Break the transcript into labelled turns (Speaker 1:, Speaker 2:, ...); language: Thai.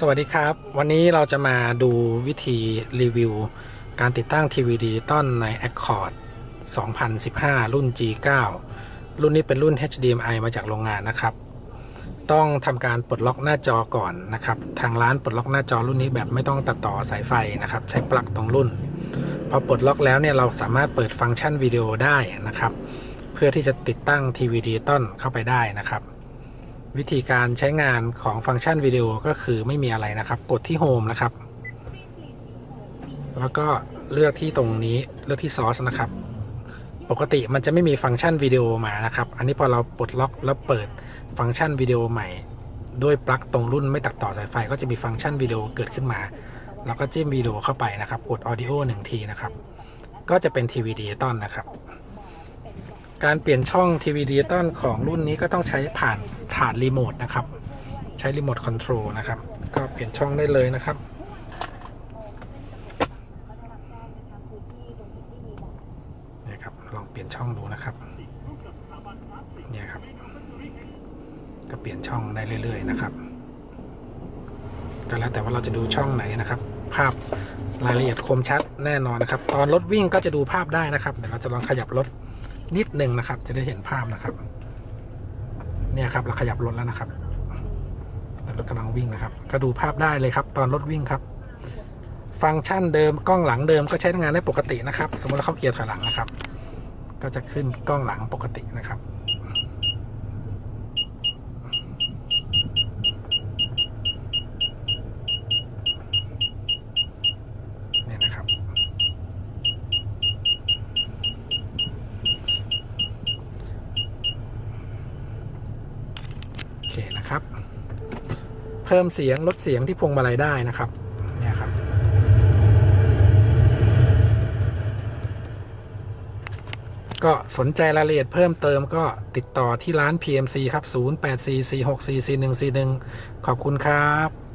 Speaker 1: สวัสดีครับ วันนี้เราจะมาดูวิธีรีวิว การติดตั้งทีวีดิจิตอลใน Accord 2015 รุ่น G9 รุ่นนี้เป็นรุ่น HDMI มาจากโรงงานนะครับ ต้องทำการปลดล็อกหน้าจอก่อนนะครับ ทางร้านปลดล็อกหน้าจอรุ่นนี้แบบไม่ต้องตัดต่อสายไฟนะครับ ใช้ปลั๊กตรงรุ่น พอปลดล็อกแล้วเนี่ยเราสามารถเปิดฟังก์ชันวิดีโอได้นะครับ เพื่อที่จะติดตั้งทีวีดิจิตอลเข้าไปได้นะครับ วิธีการใช้งานของฟังก์ชันวิดีโอก็คือไม่มีอะไรนะครับ กดที่ Home นะครับ แล้วก็เลือกที่ตรงนี้เลือกที่ Source นะครับ ปกติมันจะไม่มีฟังก์ชันวิดีโอมานะครับ อันนี้พอเราปลดล็อกแล้วเปิดฟังก์ชันวิดีโอใหม่ ด้วยปลั๊กตรงรุ่นไม่ตัดต่อสายไฟ ก็จะมีฟังก์ชันวิดีโอเกิดขึ้นมา แล้วก็จิ้มวิดีโอเข้าไปนะครับ กด Audio 1ทีนะครับ ก็จะเป็นทีวีดิจิตอลนะครับ การเปลี่ยนช่องทีวีดิจิตอลของรุ่นนี้ก็ต้องใช้ผ่านถาดรีโมทนะครับ ใช้รีโมทคอนโทรลนะครับ ก็เปลี่ยนช่องได้เลยนะครับ เนี่ยครับ ลองเปลี่ยนช่องดูนะครับ เนี่ยครับ ก็เปลี่ยนช่องได้เรื่อย ๆ นะครับ ก็แล้วแต่ว่าเราจะดูช่องไหนนะครับ ภาพรายละเอียดคมชัดแน่นอนนะครับ ตอนรถวิ่งก็จะดูภาพได้นะครับ เดี๋ยวเราจะลองขยับรถ นิดหนึ่งนะครับ จะได้เห็นภาพนะครับ เนี่ยครับ เราขยับรถแล้วนะครับรถกำลังวิ่งนะครับ ก็ดูภาพได้เลยครับ ตอนรถวิ่งครับ ฟังก์ชันเดิมกล้องหลังเดิมก็ใช้งานได้ปกตินะครับ สมมติเราเข้าเกียร์ถอยหลังนะครับ ก็จะขึ้นกล้องหลังปกตินะครับ เนี่ยนะครับ โอ เคนะครับ เพิ่มเสียงลดเสียงที่พวงมาลัยได้นะครับเนี่ยครับ ก็สนใจรายละเอียดเพิ่มเติมก็ติดต่อที่ร้าน PMC ครับ 0844644141 ขอบคุณครับ